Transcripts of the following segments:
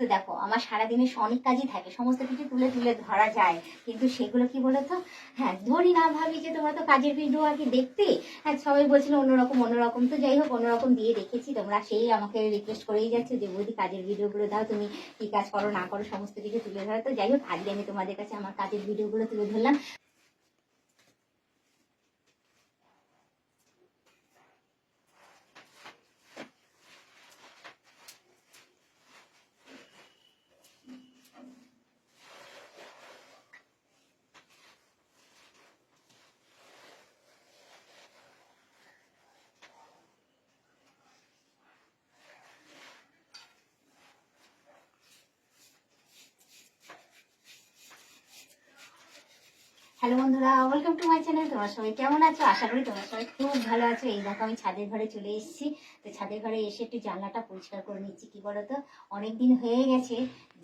তো দেখো, আমার সারাদিনে অনেক কাজই থাকে। সমস্ত কিছু তুলে তুলে ধরা যায়। কিন্তু সেগুলো কি বলতো? হ্যাঁ ধরি না ভাবি যে তোমরা তো কাজের ভিডিও আর কি দেখতে। হ্যাঁ সবাই বলছিল অন্যরকম অন্যরকম। তো যাই হোক, অন্যরকম দিয়ে রেখেছি তোমরা সেই আমাকে রিকোয়েস্ট করেই যাচ্ছে যে, বৌদি, কাজের ভিডিওগুলো দাও। তুমি কি কাজ করো, না করো, সমস্ত কিছু তুলে ধরো। তো যাই হোক, আজকে আমি তোমাদের কাছে আমার কাজের ভিডিওগুলো তুলে ধরলাম। হ্যালো বন্ধুরা ওয়েলকাম টু মাই চ্যানেল তোমার সবাই কেমন আছো? আশা করি তোমার সবাই খুব ভালো আছো। এই দেখো, আমি ছাদের ঘরে চলে এসেছি। তো ছাদের ঘরে এসে একটু জানলাটা পরিষ্কার করে নিচ্ছি কি বলতো? অনেকদিন হয়ে গেছে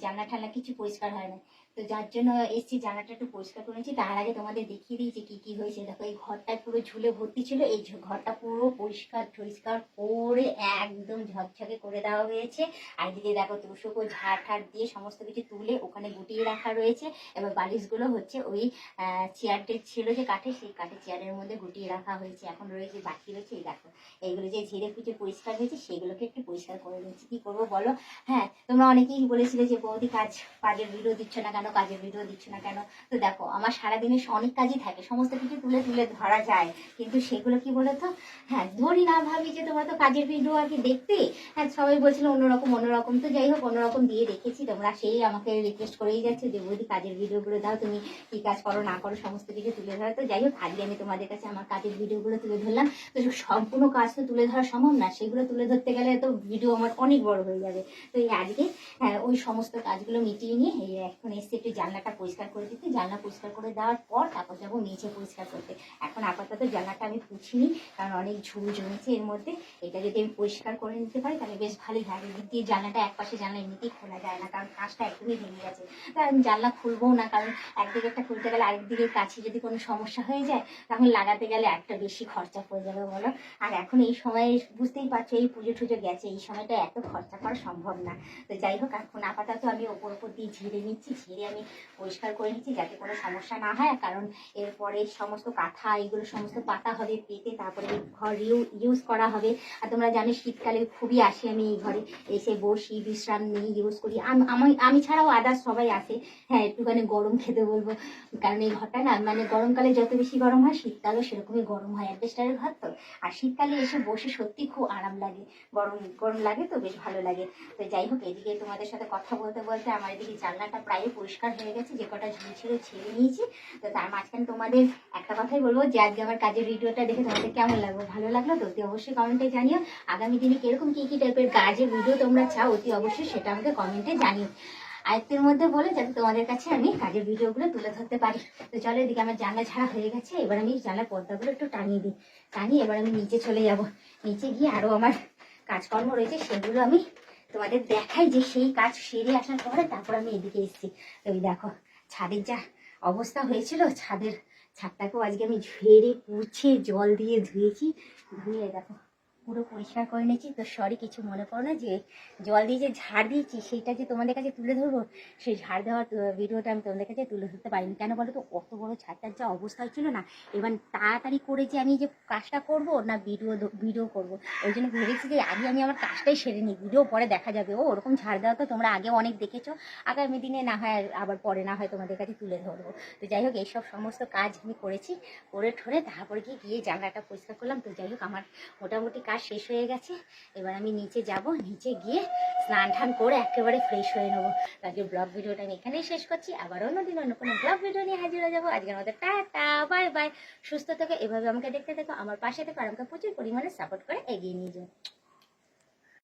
জানলা ঠান্লা কিছু পরিষ্কার হয় না। তো যার জন্য এসছি, জানলাটা একটু পরিষ্কার করে নিচ্ছি তার আগে তোমাদের দেখিয়ে দিই যে কী, কি হয়েছে। দেখো, এই ঘরটা পুরো ঝুলে ভর্তি ছিল। এই ঘরটা পুরো পরিষ্কার পরিষ্কার করে একদম ঝকঝকে করে দেওয়া হয়েছে। আর এদিকে দেখো তুষকো ঝাড় ঠাড় দিয়ে সমস্ত কিছু তুলে ওখানে গুটিয়ে রাখা রয়েছে। এবার বালিশগুলো হচ্ছে ওই চেয়ারটা ছিল যে কাঠে, সেই কাঠের চেয়ারের মধ্যে গুটিয়ে রাখা হয়েছে। এখন রয়েছে, বাকি রয়েছে, এই দেখো, এইগুলো যে ঝেড়ে ফুচে পরিষ্কার হয়েছে সেগুলোকে একটু পরিষ্কার করে নিচ্ছি। কি করব বলো? হ্যাঁ তোমরা অনেকেই বলেছিলে যে, বৌদি কাজ, কাজের ভিডিও দিচ্ছ না কেন, কাজের ভিডিও দিচ্ছ না কেন? তো দেখো, আমার সারাদিনে অনেক কাজই থাকে, সমস্ত কিছু তুলে তুলে ধরা যায়। কিন্তু সেগুলো কি বলতো? হ্যাঁ ধরি না ভাবি যে তোমরা তো কাজের ভিডিও আর কি দেখতে। হ্যাঁ সবাই বলছিল অন্যরকম অন্যরকম তো যাই হোক, অন্যরকম দিয়ে দেখেছি তোমরা। সেই আমাকে রিকোয়েস্ট করেই যাচ্ছে যে, বৌদি কাজের ভিডিওগুলো দাও, তুমি কি কাজ করো, না করো সমস্ত কিছু তুলে ধরো। তো যাই হোক আজকে আমি তোমাদের কাছে আমার কাজের ভিডিওগুলো তুলে ধরলাম। তো সম্পূর্ণ কাজ তো তুলে ধরা সম্ভব না সেগুলো তুলে ধরতে গেলে তো ভিডিও আমার অনেক বড় হয়ে যাবে। তো এই আজকে হ্যাঁ, ওই সমস্ত কাজগুলো মিটিয়ে নিয়ে এই এখন এসে একটু জানলাটা পরিষ্কার করে দিতে। জানলা পরিষ্কার করে দেওয়ার পর তারপর যাব নিচে পরিষ্কার করতে। এখন আপাতত জানলাটা আমি পুছিনি কারণ অনেক ঝুল জমেছে এর মধ্যে। এটা যদি আমি পরিষ্কার করে নিতে পারি তাহলে বেশ ভালোই হয়। এদিক দিয়ে জানলাটা এক পাশে জানলা এমনিতেই খোলা যায় না কারণ কাজটা একদমই ভেঙে গেছে। তাই আমি জানলা খুলবো না কারণ একদিকে একটা খুলতে গেলে আরেকদিকে কাছে যদি কোনো সমস্যা হয়ে যায় তখন লাগাতে গেলে একটা বেশি খরচা পড়ে যাবে, বলো। আর এখন এই সময় বুঝতেই পারছ, এই পুজো টুজো গেছে, এই সময়টা এত খরচা করা সম্ভব না। তো যাই হোক, এখন আপাতত আমি ওপর ওপর দিয়ে ঝেড়ে নিচ্ছি, ঝেড়ে আমি পরিষ্কার করে নিচ্ছি যাতে কোনো সমস্যা না হয়। কারণ এরপরে সমস্ত কাঁথা এগুলো সমস্ত পাতা হবে পেতে, তারপরে ঘর ইউজ করা হবে। আর তোমরা জানো, শীতকালে খুবই আসি আমি এই ঘরে। এসে বসি, বিশ্রাম নিই ইউজ করি। আমি আমি ছাড়াও আদার্স সবাই আসে। হ্যাঁ একটুখানি গরম খেতে বলব। কারণ এই ঘরটা না মানে গরমকালে যত বেশি গরম হয়, শীতকালেও সেরকমই গরম হয়। অ্যাডভেস্টারের ঘর তো। আর শীতকালে এসে বসে সত্যি খুব আরাম লাগে। গরম গরম লাগে তো, বেশ ভালো লাগে। তো যাই হোক, এদিকে তোমাদের সাথে কথা বলতে বলতে আমার এদিকে জানলাটা প্রায় পরিষ্কার হয়ে গেছে। যে কটা ঝুল ছিল ছেড়ে নিয়েছি। তো তার মাঝখানে তোমাদের একটা কথাই বলব যে, আজকে আমার কাজের ভিডিওটা দেখে তোমাদের কেমন লাগল? ভালো লাগল? তো অতি অবশ্যই কমেন্টে জানিও। আগামী দিনে কীরকম কি কি টাইপের কাজের ভিডিও তোমরা চাও, অতি অবশ্যই সেটা আমাকে কমেন্টে জানিও। আয়ত্তের মধ্যে বলে যাতে তোমাদের কাছে আমি কাজের ভিডিওগুলো তুলে ধরতে পারি। তো চলো এদিকে আমার জানলা ছাড়া হয়ে গেছে, এবার আমি জানলার পর্দাগুলো একটু টানিয়ে দিই। টানিয়ে এবার আমি নিচে চলে যাব। নিচে গিয়ে আরও আমার কাজকর্ম রয়েছে, সেগুলো আমি তোমাদের দেখাই যে সেই কাজ সেরে আসার পরে তারপর আমি এদিকে এসেছি। ওই দেখো, ছাদের যা অবস্থা হয়েছিল, ছাদের ছাদটাকেও আজকে আমি ঝেড়ে পুছে জল দিয়ে ধুয়েছি। ধুয়ে দেখো পুরো পরিষ্কার করে নিয়েছি। তো সরি কিছু মনে করো না যে জল দিয়ে যে ঝাড় দিয়েছি, সেইটা যে তোমাদের কাছে তুলে ধরবো, সেই ঝাড় দেওয়ার ভিডিওটা আমি তোমাদের কাছে তুলে ধরতে পারিনি। কেন বলো তো, অত বড় ছাদটার যা অবস্থা হচ্ছিল না, এবার তাড়াতাড়ি করে যে আমি যে কাজটা করব না ভিডিও ভিডিও করব, ওই জন্য ভেবেছি যে আগে আমি আমার কাজটাই সেরে নিই, ভিডিও পরে দেখা যাবে। ও, ওরকম ঝাড় দেওয়া তো তোমরা আগে অনেক দেখেছ, আগামী দিনে না হয় আবার পরে না হয় তোমাদের কাছে তুলে ধরবো। তো যাই হোক, এইসব সমস্ত কাজ আমি করেছি, করে ঠরে তারপরে গিয়ে গিয়ে জানলাটা পরিষ্কার করলাম। তো যাই হোক, আমার মোটামুটি কাজ শেষ হয়ে গেছে, এবার আমি নিচে যাব, নিচে গিয়ে স্নান টান করে একেবারে ফ্রেশ হয়ে নেব। আজকে ব্লগ ভিডিওটা আমি এখানেই শেষ করছি, আবার অন্যদিন অন্য কোনো ব্লগ ভিডিও নিয়ে হাজির হয়ে যাব। আজকের মধ্যে টাটা বাই বাই সুস্থ থেকে, এভাবে আমাকে দেখতে থাকো, আমার পাশে থেকে, আর আমাকে প্রচুর পরিমাণে সাপোর্ট করে এগিয়ে নিয়ে যাও।